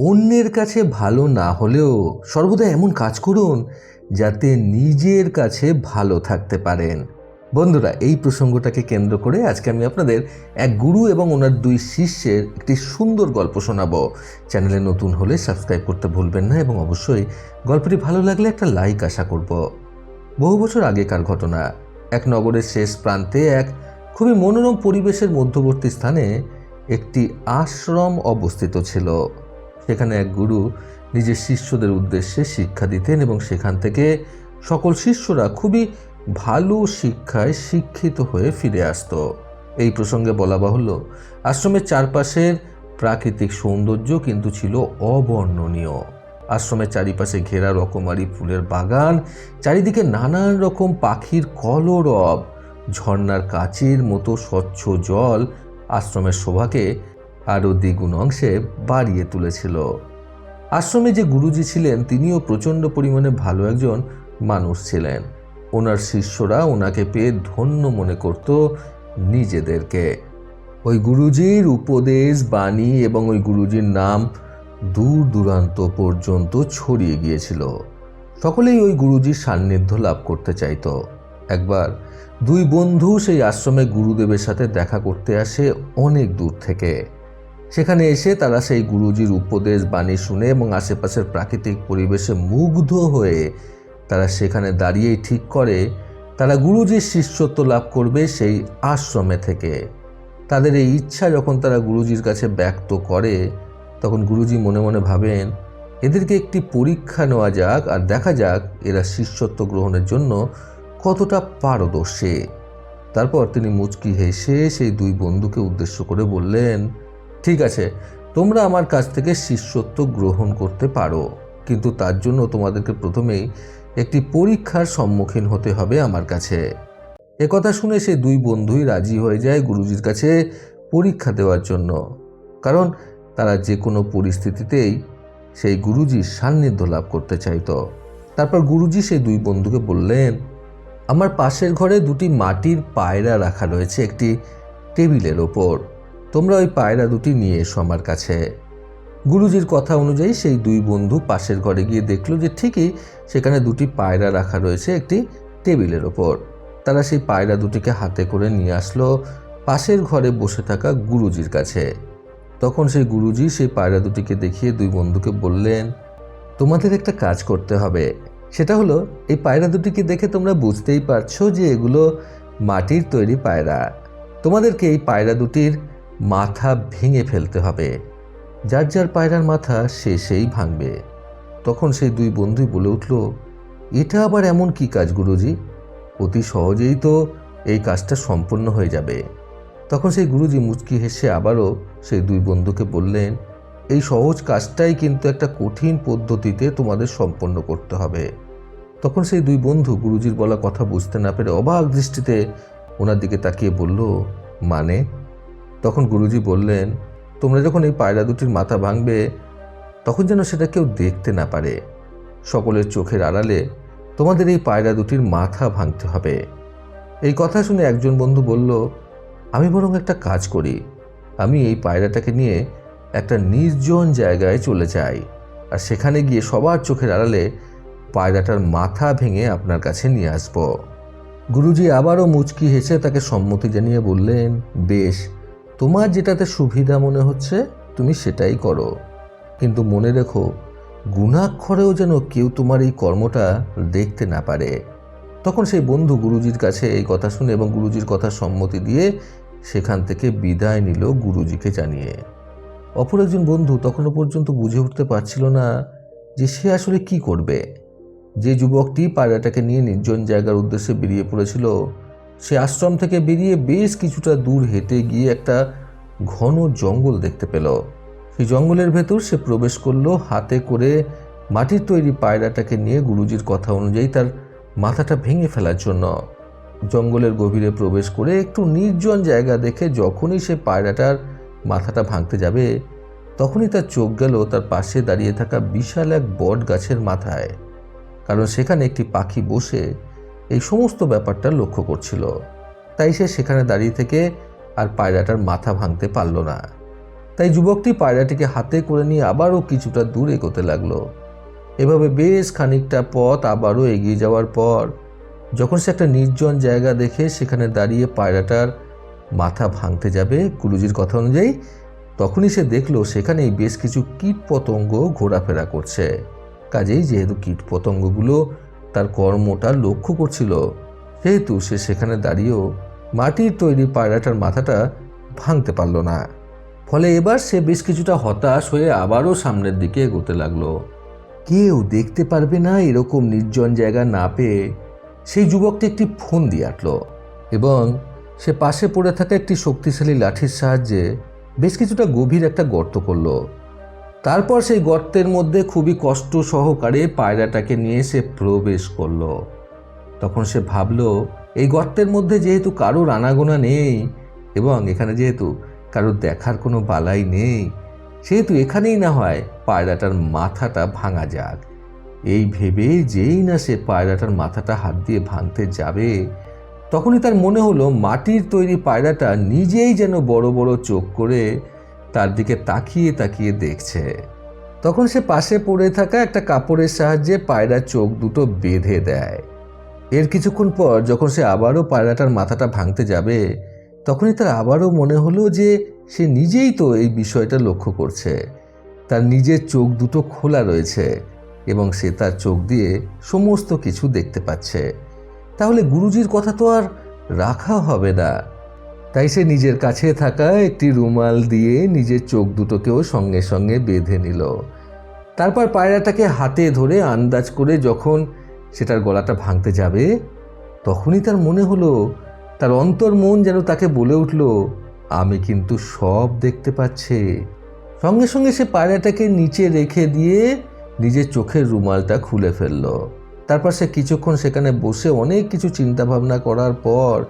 অন্যের কাছে ভালো না হলেও সর্বদা এমন কাজ করুন যাতে নিজের কাছে ভালো থাকতে পারেন। বন্ধুরা, এই প্রসঙ্গটাকে কেন্দ্র করে আজকে আমি আপনাদের এক গুরু এবং ওনার দুই শিষ্যের একটি সুন্দর গল্প শোনাবো। চ্যানেলে নতুন হলে সাবস্ক্রাইব করতে ভুলবেন না এবং অবশ্যই গল্পটি ভালো লাগলে একটা লাইক আশা করব। বহু বছর আগেকার ঘটনা। এক নগরের শেষ প্রান্তে এক খুবই মনোরম পরিবেশের মধ্যবর্তী স্থানে একটি আশ্রম অবস্থিত ছিল। সেখানে এক গুরু নিজের শিষ্যদের উদ্দেশ্যে শিক্ষা দিতেন এবং সেখান থেকে সকল শিষ্যরা খুবই ভালো শিক্ষায় শিক্ষিত হয়ে ফিরে আসত। এই প্রসঙ্গে বলা বাহুল্য, আশ্রমের চারপাশের প্রাকৃতিক সৌন্দর্য কিন্তু ছিল অবর্ণনীয়। আশ্রমের চারিপাশে ঘেরা রকমারি ফুলের বাগান, চারিদিকে নানান রকম পাখির কলরব ঝর্ণার কাচের মতো স্বচ্ছ জল আশ্রমের শোভাকে আরও দ্বিগুণ অংশে বাড়িয়ে তুলেছিল। আশ্রমে যে গুরুজি ছিলেন, তিনিও প্রচণ্ড পরিমাণে ভালো একজন মানুষ ছিলেন। ওনার শিষ্যরা ওনাকে পেয়ে ধন্য মনে করত নিজেদেরকে। ওই গুরুজির উপদেশ, বাণী এবং ওই গুরুজির নাম দূর দূরান্ত পর্যন্ত ছড়িয়ে গিয়েছিল। সকলেই ওই গুরুজির সান্নিধ্য লাভ করতে চাইতো। একবার দুই বন্ধু সেই আশ্রমে গুরুদেবের সাথে দেখা করতে আসে অনেক দূর থেকে। সেখানে এসে তারা সেই গুরুজির উপদেশ বাণী শুনে এবং আশেপাশের প্রাকৃতিক পরিবেশে মুগ্ধ হয়ে তারা সেখানে দাঁড়িয়েই ঠিক করে, তারা গুরুজির শিষ্যত্ব লাভ করবে সেই আশ্রমে থেকে। তাদের এই ইচ্ছা যখন তারা গুরুজির কাছে ব্যক্ত করে, তখন গুরুজি মনে মনে ভাবেন, এদেরকে একটি পরীক্ষা নেওয়া যাক আর দেখা যাক এরা শিষ্যত্ব গ্রহণের জন্য কতটা পারদর্শী। তারপর তিনি মুচকি হেসে সেই দুই বন্ধুকে উদ্দেশ্য করে বললেন ঠিক আছে, তোমরা আমার কাছ থেকে শিষ্যত্ব গ্রহণ করতে পারো, কিন্তু তার জন্য তোমাদেরকে প্রথমেই একটি পরীক্ষার সম্মুখীন হতে হবে আমার কাছে। একথা শুনে সে দুই বন্ধুই রাজি হয়ে যায় গুরুজির কাছে পরীক্ষা দেওয়ার জন্য, কারণ তারা যে কোনো পরিস্থিতিতেই সেই গুরুজির সান্নিধ্য লাভ করতে চাইত। তারপর গুরুজি সেই দুই বন্ধুকে বললেন, আমার পাশের ঘরে দুটি মাটির পায়রা রাখা রয়েছে একটি টেবিলের ওপর। তোমরা ওই পায়রা দুটি নিয়ে এসো আমার কাছে। গুরুজির কথা অনুযায়ী সেই দুই বন্ধু পাশের ঘরে গিয়ে দেখল যে ঠিকই সেখানে দুটি পায়রা রাখা রয়েছে একটি টেবিলের ওপর। তারা সেই পায়রা দুটিকে হাতে করে নিয়ে আসলো পাশের ঘরে বসে থাকা গুরুজির কাছে। তখন সেই গুরুজি সেই পায়রা দুটিকে দেখিয়ে দুই বন্ধুকে বললেন, তোমাদের একটা কাজ করতে হবে। সেটা হলো, এই পায়রা দুটিকে দেখে তোমরা বুঝতেই পারছ যে এগুলো মাটির তৈরি পায়রা। তোমাদেরকে এই পায়রা দুটির মাথা ভেঙে ফেলতে হবে। যার যার পায়রার মাথা সে সেই ভাঙবে। তখন সেই দুই বন্ধুই বলে উঠল, এটা আবার এমন কি কাজ গুরুজি? অতি সহজেই তো এই কাজটা সম্পন্ন হয়ে যাবে। তখন সেই গুরুজি মুচকি হেসে আবারও সেই দুই বন্ধুকে বললেন, এই সহজ কাজটাই কিন্তু একটা কঠিন পদ্ধতিতে তোমাদের সম্পন্ন করতে হবে। তখন সেই দুই বন্ধু গুরুজির বলা কথা বুঝতে না পেরে অবাক দৃষ্টিতে ওনার দিকে তাকিয়ে বলল মানে? তখন গুরুজি বললেন, তোমরা যখন এই পায়রা দুটির মাথা ভাঙবে, তখন যেন সেটা কেউ দেখতে না পারে। সকলের চোখের আড়ালে তোমাদের এই পায়রা দুটির মাথা ভাঙতে হবে। এই কথা শুনে একজন বন্ধু বলল, আমি বরং একটা কাজ করি। আমি এই পায়রাটাকে নিয়ে একটা নির্জন জায়গায় চলে যাই, আর সেখানে গিয়ে সবার চোখের আড়ালে পায়রাটার মাথা ভেঙে আপনার কাছে নিয়ে আসব। গুরুজি আবারও মুচকি হেসে তাকে সম্মতি জানিয়ে বললেন, বেশ তোমার যেটাতে সুবিধা মনে হচ্ছে, তুমি সেটাই করো। কিন্তু মনে রেখো, গুণাক্ষরেও যেন কেউ তোমার এই কর্মটা দেখতে না পারে। তখন সেই বন্ধু গুরুজির কাছে এই কথা শুনে এবং গুরুজির কথা সম্মতি দিয়ে সেখান থেকে বিদায় নিল গুরুজিকে জানিয়ে। অপর একজন বন্ধু তখনও পর্যন্ত বুঝে উঠতে পারছিল না যে সে আসলে কি করবে। যে যুবকটি পায়রাটাকে নিয়ে নির্জন জায়গার উদ্দেশ্যে বেরিয়ে পড়েছিল সে আশ্রম থেকে বেরিয়ে বেশ কিছুটা দূর হেঁটে গিয়ে একটা ঘন জঙ্গল দেখতে পেল। সেই জঙ্গলের ভেতর সে প্রবেশ করল হাতে করে মাটির তৈরি পায়রাটাকে নিয়ে গুরুজির কথা অনুযায়ী তার মাথাটা ভেঙে ফেলার জন্য। জঙ্গলের গভীরে প্রবেশ করে একটু নির্জন জায়গা দেখে যখনই সে পায়রাটার মাথাটা ভাঙতে যাবে, তখনই তার চোখ গেল তার পাশে দাঁড়িয়ে থাকা বিশাল এক বট গাছের মাথায়। কারণ সেখানে একটি পাখি বসে এই সমস্ত ব্যাপারটা লক্ষ্য করছিল। তাই সে সেখানে দাঁড়িয়ে থেকে আর পায়রাটার মাথা ভাঙতে পারল না। তাই যুবকটি পায়রাটিকে হাতে করে নিয়ে আবারও কিছুটা দূর এগোতে লাগল। এভাবে বেশ খানিকটা পথ আবারও এগিয়ে যাওয়ার পর, যখন সে একটা নির্জন জায়গা দেখে সেখানে দাঁড়িয়ে পায়রাটার মাথা ভাঙতে যাবে গুরুজির কথা অনুযায়ী, তখনই সে দেখল সেখানেই বেশ কিছু কীট পতঙ্গ ঘোরাফেরা করছে। কাজেই যেহেতু কীট পতঙ্গগুলো তার কর্মটা লক্ষ্য করছিল। সেহেতু সে সেখানে দাঁড়িয়েও মাটির তৈরি পায়রাটার মাথাটা ভাঙতে পারল না। ফলে এবার সে বেশ কিছুটা হতাশ হয়ে আবারও সামনের দিকে এগোতে লাগল। কেউ দেখতে পারবে না এরকম নির্জন জায়গা না পেয়ে সেই যুবকটি একটি ফোন দিয়ে আটল এবং সে পাশে পড়ে থাকা একটি শক্তিশালী লাঠির সাহায্যে বেশ কিছুটা গভীর একটা গর্ত করল। তারপর সেই গর্তের মধ্যে খুবই কষ্ট সহকারে পায়রাটাকে নিয়ে সে প্রবেশ করল। তখন সে ভাবলো, এই গর্তের মধ্যে যেহেতু কারোর আনাগোনা নেই এবং এখানে যেহেতু কারোর দেখার কোনো বালাই নেই, সেহেতু এখানেই না হয় পায়রাটার মাথাটা ভাঙা যাক। এই ভেবে যেই না সে পায়রাটার মাথাটা হাত দিয়ে ভাঙতে যাবে, তখনই তার মনে হলো মাটির তৈরি পায়রাটা নিজেই যেন বড় বড় চোখ করে তার দিকে তাকিয়ে তাকিয়ে দেখছে। তখন সে পাশে পড়ে থাকা একটা কাপড়ের সাহায্যে পায়রার চোখ দুটো বেঁধে দেয়। এর কিছুক্ষণ পর যখন সে আবারও পায়রাটার মাথাটা ভাঙতে যাবে, তখনই তার আবারও মনে হলো যে সে নিজেই তো এই বিষয়টা লক্ষ্য করছে। তার নিজের চোখ দুটো খোলা রয়েছে এবং সে তার চোখ দিয়ে সমস্ত কিছু দেখতে পাচ্ছে। তাহলে গুরুজির কথা তো আর রাখা হবে না। তাই সে নিজের কাছে থাকা একটি রুমাল দিয়ে নিজের চোখ দুটোকেও সঙ্গে সঙ্গে বেঁধে নিল। তারপর পায়রাটাকে হাতে ধরে আন্দাজ করে যখন সেটার গলাটা ভাঙতে যাবে, তখনই তার মনে হলো, তার অন্তর মন যেন তাকে বলে উঠল, আমি কিন্তু সব দেখতে পাচ্ছে। সঙ্গে সঙ্গে সে পায়রাটাকে নিচে রেখে দিয়ে নিজের চোখের রুমালটা খুলে ফেলল। তারপর সে কিছুক্ষণ সেখানে বসে অনেক কিছু চিন্তা ভাবনা করার পর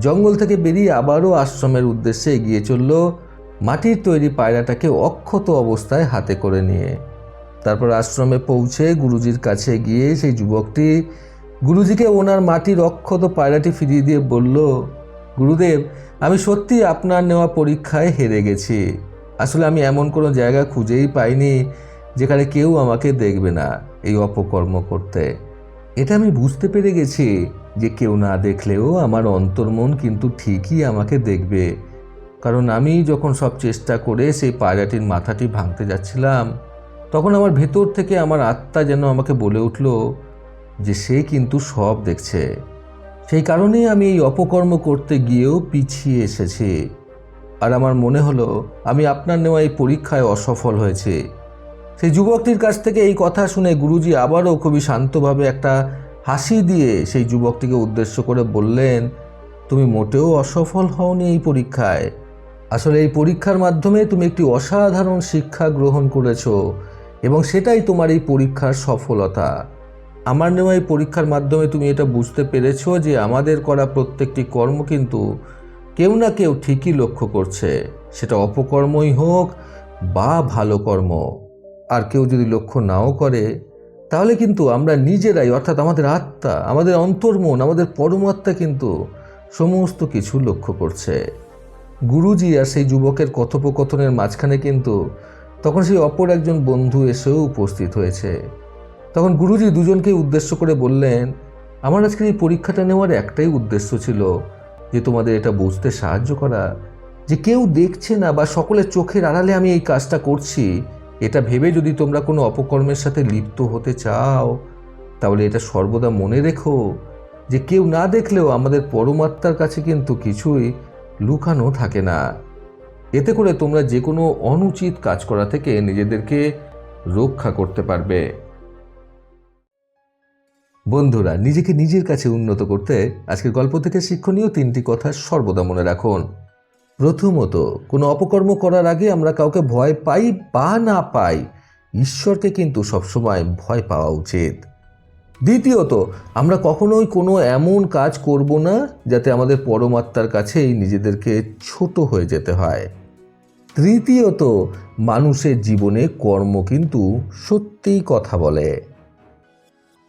জঙ্গল থেকে বেরিয়ে আবারও আশ্রমের উদ্দেশ্যে এগিয়ে চলল মাটির তৈরি পায়রাটাকে অক্ষত অবস্থায় হাতে করে নিয়ে। তারপর আশ্রমে পৌঁছে গুরুজির কাছে গিয়ে সেই যুবকটি গুরুজিকে ওনার মাটির অক্ষত পায়রাটি ফিরিয়ে দিয়ে বলল, গুরুদেব, আমি সত্যি আপনার নেওয়া পরীক্ষায় হেরে গেছি। আসলে আমি এমন কোনো জায়গা খুঁজেই পাইনি যেখানে কেউ আমাকে দেখবে না এই অপকর্ম করতে। এটা আমি বুঝতে পেরে গেছি। যে কেউ না দেখলেও আমার অন্তর্মন কিন্তু ঠিকই আমাকে দেখবে। কারণ আমি যখন সব চেষ্টা করে সেই পায়রাটির মাথাটি ভাঙতে যাচ্ছিলাম, তখন আমার ভেতর থেকে আমার আত্মা যেন আমাকে বলে উঠল যে সে কিন্তু সব দেখছে। সেই কারণেই আমি এই অপকর্ম করতে গিয়েও পিছিয়ে এসেছি। আর আমার মনে হলো, আমি আপনার নেওয়া এই পরীক্ষায় অসফল হয়েছে। সেই যুবকটির কাছ থেকে এই কথা শুনে গুরুজি আবারও খুবই শান্তভাবে একটা হাসি দিয়ে সেই যুবকটিকে উদ্দেশ্য করে বললেন, তুমি মোটেও অসফল হওনি এই পরীক্ষায়। আসলে এই পরীক্ষার মাধ্যমে তুমি একটি অসাধারণ শিক্ষা গ্রহণ করেছ এবং সেটাই তোমার এই পরীক্ষার সফলতা। আমার নেওয়া এই পরীক্ষার মাধ্যমে তুমি এটা বুঝতে পেরেছ যে আমাদের করা প্রত্যেকটি কর্ম কিন্তু কেউ না কেউ ঠিকই লক্ষ্য করছে। সেটা অপকর্মই হোক বা ভালো কর্ম। আর কেউ যদি লক্ষ্য নাও করে তাহলে কিন্তু আমরা নিজেরাই, অর্থাৎ আমাদের আত্মা, আমাদের অন্তর্মন, আমাদের পরমাত্মা কিন্তু সমস্ত কিছু লক্ষ্য করছে। গুরুজি আর সেই যুবকের কথোপকথনের মাঝখানে কিন্তু তখন সেই অপর একজন বন্ধু এসেও উপস্থিত হয়েছে। তখন গুরুজি দুজনকে উদ্দেশ্য করে বললেন, আমার আজকের এই পরীক্ষাটা নেওয়ার একটাই উদ্দেশ্য ছিল, যে তোমাদের এটা বুঝতে সাহায্য করা। যে কেউ দেখছে না বা সকলের চোখের আড়ালে আমি এই কাজটা করছি এটা ভেবে যদি তোমরা কোনো অপকর্মের সাথে লিপ্ত হতে চাও, তাহলে এটা সর্বদা মনে রেখো যে কেউ না দেখলেও আমাদের পরমাত্মার কাছে কিন্তু কিছুই লুকানো থাকে না। এতে করে তোমরা যে কোনো অনুচিত কাজ করা থেকে নিজেদেরকে রক্ষা করতে পারবে। বন্ধুরা, নিজেকে নিজের কাছে উন্নত করতে আজকের গল্প থেকে শিক্ষণীয় তিনটি কথা সর্বদা মনে রাখুন। প্রথমত, কোনো অপকর্ম করার আগে আমরা কাউকে ভয় পাই বা না পাই, ঈশ্বরকে কিন্তু সবসময় ভয় পাওয়া উচিত। দ্বিতীয়ত, আমরা কখনোই কোনো এমন কাজ করব না যাতে আমাদের পরমাত্মার কাছেই নিজেদেরকে ছোট হয়ে যেতে হয়। তৃতীয়ত, মানুষের জীবনে কর্ম কিন্তু সত্যিই কথা বলে।